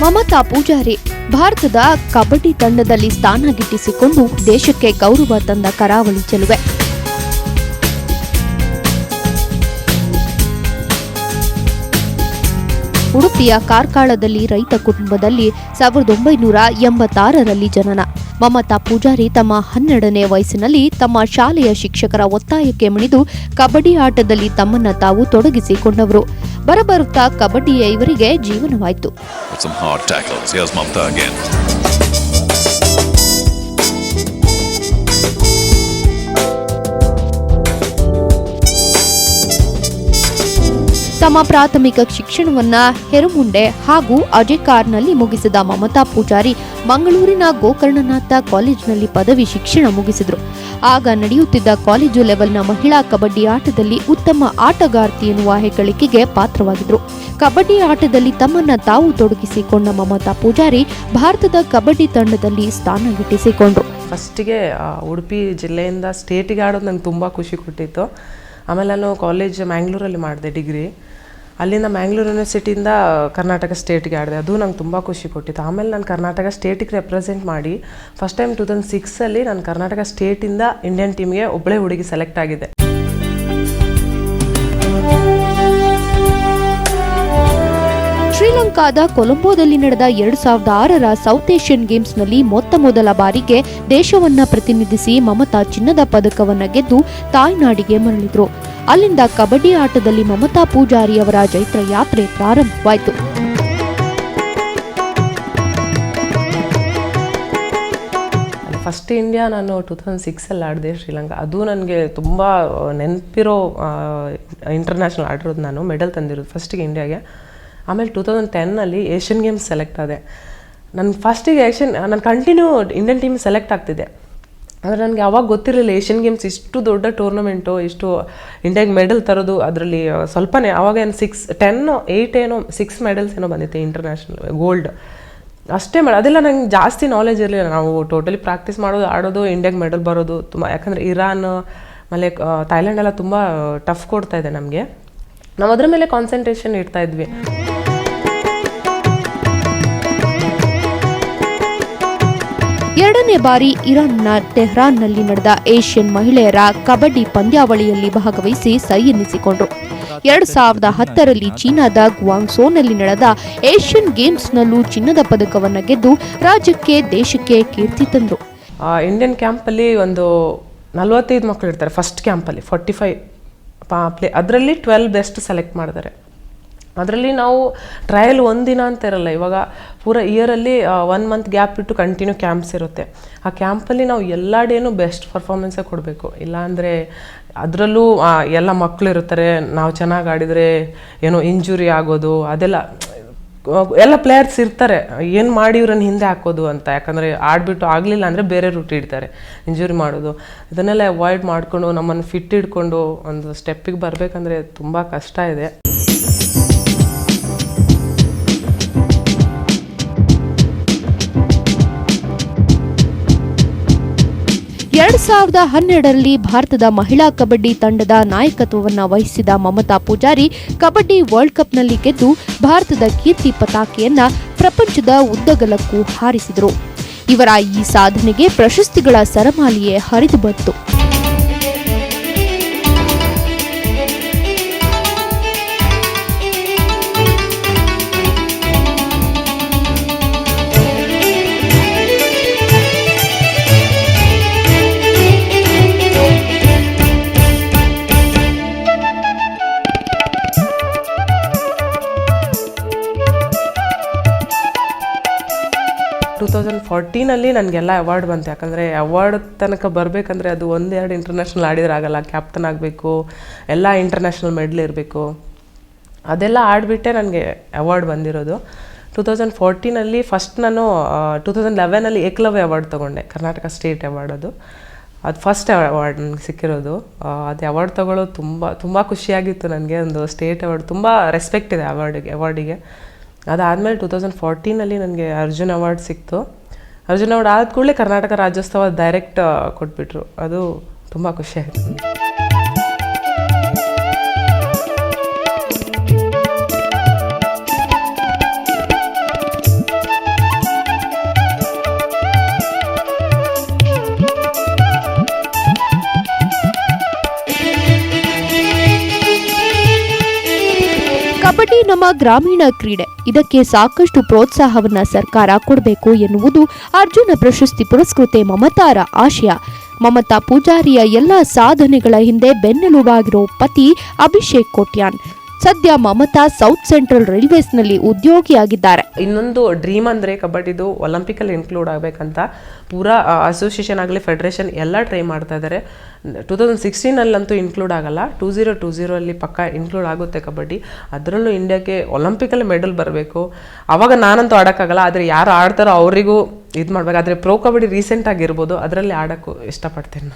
ಮಮತಾ ಪೂಜಾರಿ ಭಾರತದ ಕಬಡ್ಡಿ ತಂಡದಲ್ಲಿ ಸ್ಥಾನ ಗಿಟ್ಟಿಸಿಕೊಂಡು ದೇಶಕ್ಕೆ ಗೌರವ ತಂದ ಕರಾವಳಿ ಚೆಲುವೆ. ಉಡುಪಿಯ ಕಾರ್ಕಳದಲ್ಲಿ ರೈತ ಕುಟುಂಬದಲ್ಲಿ ಸಾವಿರದ ಒಂಬೈನೂರ ಎಂಬತ್ತಾರರಲ್ಲಿ ಜನನ. ಮಮತಾ ಪೂಜಾರಿ ತಮ್ಮ ಹನ್ನೆರಡನೇ ವಯಸ್ಸಿನಲ್ಲಿ ತಮ್ಮ ಶಾಲೆಯ ಶಿಕ್ಷಕರ ಒತ್ತಾಯಕ್ಕೆ ಮಣಿದು ಕಬಡ್ಡಿ ಆಟದಲ್ಲಿ ತಮ್ಮನ್ನ ತಾವು ತೊಡಗಿಸಿಕೊಂಡವರು. ಬರಬರುತ್ತಾ ಕಬಡ್ಡಿಯ ಇವರಿಗೆ ಜೀವನವಾಯಿತು. ತಮ್ಮ ಪ್ರಾಥಮಿಕ ಶಿಕ್ಷಣವನ್ನ ಹೆರುಮುಂಡೆ ಹಾಗೂ ಅಜಿಕಾರ್ನಲ್ಲಿ ಮುಗಿಸಿದ ಮಮತಾ ಪೂಜಾರಿ ಮಂಗಳೂರಿನ ಗೋಕರ್ಣನಾಥ ಕಾಲೇಜಿನಲ್ಲಿ ಪದವಿ ಶಿಕ್ಷಣ ಮುಗಿಸಿದರು. ಆಗ ನಡೆಯುತ್ತಿದ್ದ ಕಾಲೇಜು ಲೆವೆಲ್ನ ಮಹಿಳಾ ಕಬಡ್ಡಿ ಆಟದಲ್ಲಿ ಉತ್ತಮ ಆಟಗಾರ್ತಿ ಎನ್ನುವ ಹೆಗ್ಗಳಿಕೆಗೆ ಪಾತ್ರವಾಗಿದ್ರು. ಕಬಡ್ಡಿ ಆಟದಲ್ಲಿ ತಮ್ಮನ್ನ ತಾವು ತೊಡಗಿಸಿಕೊಂಡ ಮಮತಾ ಪೂಜಾರಿ ಭಾರತದ ಕಬಡ್ಡಿ ತಂಡದಲ್ಲಿ ಸ್ಥಾನ ಗಿಟ್ಟಿಸಿಕೊಂಡ್ರು. ಫಸ್ಟಿಗೆ ಉಡುಪಿ ಜಿಲ್ಲೆಯಿಂದ ಸ್ಟೇಟಿಗೆ ಆಡೋದು ನಂಗೆ ತುಂಬ ಖುಷಿ ಕೊಟ್ಟಿತ್ತು. ಆಮೇಲೆ ನಾನು ಕಾಲೇಜ್ ಮ್ಯಾಂಗ್ಳೂರಲ್ಲಿ ಮಾಡಿದೆ ಡಿಗ್ರಿ. ಅಲ್ಲಿಂದ ಮ್ಯಾಂಗ್ಳೂರ್ ಯೂನಿವರ್ಸಿಟಿಯಿಂದ ಕರ್ನಾಟಕ ಸ್ಟೇಟ್ಗೆ ಆಡಿದೆ. ಅದು ನಂಗೆ ತುಂಬ ಖುಷಿ ಕೊಟ್ಟಿತ್ತು. ಆಮೇಲೆ ನಾನು ಕರ್ನಾಟಕ ಸ್ಟೇಟಿಗೆ ರೆಪ್ರೆಸೆಂಟ್ ಮಾಡಿ ಫಸ್ಟ್ ಟೈಮ್ ಟು ತೌಸಂಡ್ ಸಿಕ್ಸಲ್ಲಿ ನಾನು ಕರ್ನಾಟಕ ಸ್ಟೇಟಿಂದ ಇಂಡಿಯನ್ ಟೀಮ್ಗೆ ಒಬ್ಬಳೇ ಹುಡುಗಿ ಸೆಲೆಕ್ಟ್ ಆಗಿದೆ ಶ್ರೀಲಂಕಾದ ಕೊಲಂಬೋದಲ್ಲಿ ನಡೆದ ಎರಡು ಸಾವಿರದ ಆರರ ಸೌತ್ ಏಷ್ಯನ್ ಗೇಮ್ಸ್ನಲ್ಲಿ ಮೊತ್ತ ಮೊದಲ ಬಾರಿಗೆ ದೇಶವನ್ನ ಪ್ರತಿನಿಧಿಸಿ ಮಮತಾ ಚಿನ್ನದ ಪದಕವನ್ನ ಗೆದ್ದು ತಾಯ್ನಾಡಿಗೆ ಮರಳಿದ್ರು. ಅಲ್ಲಿಂದ ಕಬಡ್ಡಿ ಆಟದಲ್ಲಿ ಮಮತಾ ಪೂಜಾರಿ ಅವರ ಜೈತ್ರ ಯಾತ್ರೆ ಪ್ರಾರಂಭವಾಯಿತು. ಫಸ್ಟ್ ಇಂಡಿಯಾ ನಾನು ಟೂ ತೌಸಂಡ್ ಸಿಕ್ಸಲ್ಲಿ ಆಡಿದೆ ಶ್ರೀಲಂಕಾ. ಅದು ನನಗೆ ತುಂಬ ನೆನಪಿರೋ ಇಂಟರ್ನ್ಯಾಷನಲ್ ಆಡಿರೋದು ನಾನು ಮೆಡಲ್ ತಂದಿರೋದು ಫಸ್ಟಿಗೆ ಇಂಡಿಯಾಗೆ. ಆಮೇಲೆ ಟೂ ತೌಸಂಡ್ ಟೆನ್ನಲ್ಲಿ ಏಷ್ಯನ್ ಗೇಮ್ಸ್ ಸೆಲೆಕ್ಟ್ ಆದೆ. ನನ್ನ ಫಸ್ಟಿಗೆ ಏಷ್ಯನ್ ನಾನು ಕಂಟಿನ್ಯೂ ಇಂಡಿಯನ್ ಟೀಮ್ ಸೆಲೆಕ್ಟ್ ಆಗ್ತಿದ್ದೆ ಆದರೆ ನನಗೆ ಅವಾಗ ಗೊತ್ತಿರಲಿಲ್ಲ, ಏಷ್ಯನ್ ಗೇಮ್ಸ್ ಇಷ್ಟು ದೊಡ್ಡ ಟೂರ್ನಮೆಂಟು, ಇಷ್ಟು ಇಂಡಿಯಾಗೆ ಮೆಡಲ್ ತರೋದು ಅದರಲ್ಲಿ ಸ್ವಲ್ಪನೇ ಅವಾಗ ಏನು ಸಿಕ್ಸ್ ಟೆನ್ ಏಯ್ಟ್ ಏನೋ ಸಿಕ್ಸ್ ಮೆಡಲ್ಸ್ ಏನೋ ಬಂದಿತ್ತು ಇಂಟರ್ನ್ಯಾಷನಲ್ ಗೋಲ್ಡ್ ಅಷ್ಟೇ ಮಾಡಿ ಅದೆಲ್ಲ ನಂಗೆ ಜಾಸ್ತಿ ನಾಲೆಜ್ ಇರಲಿಲ್ಲ. ನಾವು ಟೋಟಲಿ ಪ್ರಾಕ್ಟೀಸ್ ಮಾಡೋದು, ಆಡೋದು, ಇಂಡಿಯಾಗೆ ಮೆಡಲ್ ಬರೋದು, ತುಂಬ, ಯಾಕಂದರೆ ಇರಾನ್, ಆಮೇಲೆ ಥೈಲ್ಯಾಂಡ್ ಎಲ್ಲ ತುಂಬ ಟಫ್ ಕೊಡ್ತಾ ಇದೆ ನಮಗೆ. ನಾವು ಅದ್ರ ಮೇಲೆ ಕಾನ್ಸಂಟ್ರೇಷನ್ ಇಡ್ತಾ ಇದ್ವಿ. ಎರಡನೇ ಬಾರಿ ಇರಾನ್ನ ಟೆಹ್ರಾನ್ನಲ್ಲಿ ನಡೆದ ಏಷ್ಯನ್ ಮಹಿಳೆಯರ ಕಬಡ್ಡಿ ಪಂದ್ಯಾವಳಿಯಲ್ಲಿ ಭಾಗವಹಿಸಿ ಸೈ ಎನ್ನಿಸಿಕೊಂಡರು ಎರಡ್ ಸಾವಿರದ ಹತ್ತರಲ್ಲಿ ಚೀನಾದ ಗ್ವಾಂಗ್ಸೋನಲ್ಲಿ ನಡೆದ ಏಷ್ಯನ್ ಗೇಮ್ಸ್ನಲ್ಲೂ ಚಿನ್ನದ ಪದಕವನ್ನು ಗೆದ್ದು ರಾಜ್ಯಕ್ಕೆ ದೇಶಕ್ಕೆ ಕೀರ್ತಿ ತಂದರು. ಇಂಡಿಯನ್ ಕ್ಯಾಂಪಲ್ಲಿ ಒಂದು ನಲವತ್ತೈದು ಮಕ್ಕಳು ಇರ್ತಾರೆ ಫಸ್ಟ್ ಕ್ಯಾಂಪಲ್ಲಿ, ಫಾರ್ಟಿ ಫೈವ್ ಪ್ಲೇ ಅದರಲ್ಲಿ ಟ್ವೆಲ್ ಬೆಸ್ಟ್ ಸೆಲೆಕ್ಟ್ ಮಾಡಿದ್ದಾರೆ. ಅದರಲ್ಲಿ ನಾವು ಟ್ರಯಲ್ ಒಂದಿನ ಅಂತ ಇರಲ್ಲ, ಇವಾಗ ಪೂರ ಇಯರಲ್ಲಿ ಒನ್ ಮಂತ್ ಗ್ಯಾಪ್ ಇಟ್ಟು ಕಂಟಿನ್ಯೂ ಕ್ಯಾಂಪ್ಸ್ ಇರುತ್ತೆ. ಆ ಕ್ಯಾಂಪಲ್ಲಿ ನಾವು ಎಲ್ಲ ಡೇನೂ ಬೆಸ್ಟ್ ಪರ್ಫಾರ್ಮೆನ್ಸೇ ಕೊಡಬೇಕು. ಇಲ್ಲಾಂದರೆ ಅದರಲ್ಲೂ ಎಲ್ಲ ಮಕ್ಕಳು ಇರ್ತಾರೆ, ನಾವು ಚೆನ್ನಾಗಿ ಆಡಿದರೆ ಏನೋ ಇಂಜುರಿ ಆಗೋದು, ಅದೆಲ್ಲ, ಎಲ್ಲ ಪ್ಲೇಯರ್ಸ್ ಇರ್ತಾರೆ. ಏನು ಮಾಡಿ ಇವ್ರನ್ನ ಹಿಂದೆ ಹಾಕೋದು ಅಂತ, ಯಾಕಂದರೆ ಆಡಿಬಿಟ್ಟು ಆಗಲಿಲ್ಲ ಅಂದರೆ ಬೇರೆ ರೂಟ್ ಇಡ್ತಾರೆ ಇಂಜುರಿ ಮಾಡೋದು. ಇದನ್ನೆಲ್ಲ ಅವಾಯ್ಡ್ ಮಾಡಿಕೊಂಡು ನಮ್ಮನ್ನು ಫಿಟ್ ಇಟ್ಕೊಂಡು ಒಂದು ಸ್ಟೆಪ್ಪಿಗೆ ಬರಬೇಕಂದ್ರೆ ತುಂಬ ಕಷ್ಟ ಇದೆ. ಎರಡ್ ಸಾವಿರದ ಹನ್ನೆರಡರಲ್ಲಿ ಭಾರತದ ಮಹಿಳಾ ಕಬಡ್ಡಿ ತಂಡದ ನಾಯಕತ್ವವನ್ನು ವಹಿಸಿದ ಮಮತಾ ಪೂಜಾರಿ ಕಬಡ್ಡಿ ವರ್ಲ್ಡ್ ಕಪ್ನಲ್ಲಿ ಗೆದ್ದು ಭಾರತದ ಕೀರ್ತಿ ಪತಾಕೆಯನ್ನ ಪ್ರಪಂಚದ ಉದ್ದಗಲಕ್ಕೂ ಹಾರಿಸಿದರು. ಇವರ ಈ ಸಾಧನೆಗೆ ಪ್ರಶಸ್ತಿಗಳ ಸರಮಾಲಿಯೇ ಹರಿದು ಬಂತು ಟೂ ತೌಸಂಡ್ ಫೋರ್ಟೀನಲ್ಲಿ ನನಗೆಲ್ಲ ಅವಾರ್ಡ್ ಬಂತು. ಯಾಕಂದರೆ ಅವಾರ್ಡ್ ತನಕ ಬರಬೇಕಂದ್ರೆ ಅದು ಒಂದೆರಡು ಇಂಟರ್ನ್ಯಾಷನಲ್ ಆಡಿದ್ರೆ ಆಗಲ್ಲ. ಕ್ಯಾಪ್ಟನ್ ಆಗಬೇಕು, ಎಲ್ಲ ಇಂಟರ್ನ್ಯಾಷನಲ್ ಮೆಡ್ಲ್ ಇರಬೇಕು. ಅದೆಲ್ಲ ಆಡಿಬಿಟ್ಟೆ ನನಗೆ ಅವಾರ್ಡ್ ಬಂದಿರೋದು. ಟೂ ತೌಸಂಡ್ ಫೋರ್ಟೀನಲ್ಲಿ ಫಸ್ಟ್ ನಾನು ಟೂ ತೌಸಂಡ್ ಲೆವೆನಲ್ಲಿ ಏಕಲವ್ಯ ಅವಾರ್ಡ್ ತೊಗೊಂಡೆ. ಕರ್ನಾಟಕ ಸ್ಟೇಟ್ ಅವಾರ್ಡ್ ಅದು. ಅದು ಫಸ್ಟ್ ಅವಾರ್ಡ್ ನನಗೆ ಸಿಕ್ಕಿರೋದು. ಅದು ಅವಾರ್ಡ್ ತೊಗೊಳ್ಳೋದು ತುಂಬ ತುಂಬ ಖುಷಿಯಾಗಿತ್ತು ನನಗೆ. ಒಂದು ಸ್ಟೇಟ್ ಅವಾರ್ಡ್ ತುಂಬ ರೆಸ್ಪೆಕ್ಟ್ ಇದೆ ಅವಾರ್ಡಿಗೆ ಅವಾರ್ಡಿಗೆ ಅದಾದಮೇಲೆ ಟೂ ತೌಸಂಡ್ ಫೋರ್ಟೀನಲ್ಲಿ ನನಗೆ ಅರ್ಜುನ್ ಅವಾರ್ಡ್ ಸಿಕ್ತು. ಅರ್ಜುನ್ ಅವಾರ್ಡ್ ಆದ ಕೂಡಲೇ ಕರ್ನಾಟಕ ರಾಜ್ಯೋತ್ಸವ ಡೈರೆಕ್ಟ್ ಕೊಟ್ಬಿಟ್ರು. ಅದು ತುಂಬ ಖುಷಿಯಾಯಿತು ನಮ್ಮ ಗ್ರಾಮೀಣ ಕ್ರೀಡೆ. ಇದಕ್ಕೆ ಸಾಕಷ್ಟು ಪ್ರೋತ್ಸಾಹವನ್ನ ಸರ್ಕಾರ ಕೊಡಬೇಕು ಎನ್ನುವುದು ಅರ್ಜುನ ಪ್ರಶಸ್ತಿ ಪುರಸ್ಕೃತೆ ಮಮತಾರ ಆಶಯ. ಮಮತಾ ಪೂಜಾರಿಯ ಎಲ್ಲ ಸಾಧನೆಗಳ ಹಿಂದೆ ಬೆನ್ನೆಲುಬಾಗಿರೋ ಪತಿ ಅಭಿಷೇಕ್ ಕೋಟ್ಯಾನ್. ಸದ್ಯ ಮಮತಾ ಸೌತ್ ಸೆಂಟ್ರಲ್ ರೈಲ್ವೇಸ್ನಲ್ಲಿ ಉದ್ಯೋಗಿಯಾಗಿದ್ದಾರೆ. ಇನ್ನೊಂದು ಡ್ರೀಮ್ ಅಂದರೆ ಕಬಡ್ಡಿದು ಒಲಿಂಪಿಕಲ್ಲಿ ಇನ್ಕ್ಲೂಡ್ ಆಗಬೇಕಂತ ಪೂರಾ ಅಸೋಸಿಯೇಷನ್ ಆಗಲಿ ಫೆಡರೇಷನ್ ಎಲ್ಲ ಟ್ರೈ ಮಾಡ್ತಾ ಇದ್ದಾರೆ ಟೂ ತೌಸಂಡ್ ಸಿಕ್ಸ್ಟೀನಲ್ಲಂತೂ ಇನ್ಕ್ಲೂಡ್ ಆಗಲ್ಲ. ಟೂ ಝೀರೋ ಟೂ ಝೀರೋಲ್ಲಿ ಪಕ್ಕ ಇನ್ಕ್ಲೂಡ್ ಆಗುತ್ತೆ ಕಬಡ್ಡಿ. ಅದರಲ್ಲೂ ಇಂಡಿಯಾಗೆ ಒಲಿಂಪಿಕಲ್ಲಿ ಮೆಡಲ್ ಬರಬೇಕು. ಅವಾಗ ನಾನಂತೂ ಆಡೋಕ್ಕಾಗಲ್ಲ, ಆದರೆ ಯಾರು ಆಡ್ತಾರೋ ಅವರಿಗೂ ಇದು ಮಾಡ್ಬೇಕು. ಆದರೆ ಪ್ರೋ ಕಬಡ್ಡಿ ರೀಸೆಂಟ್ ಆಗಿರ್ಬೋದು, ಅದರಲ್ಲಿ ಆಡೋಕ್ಕೂ ಇಷ್ಟಪಡ್ತೀನಿ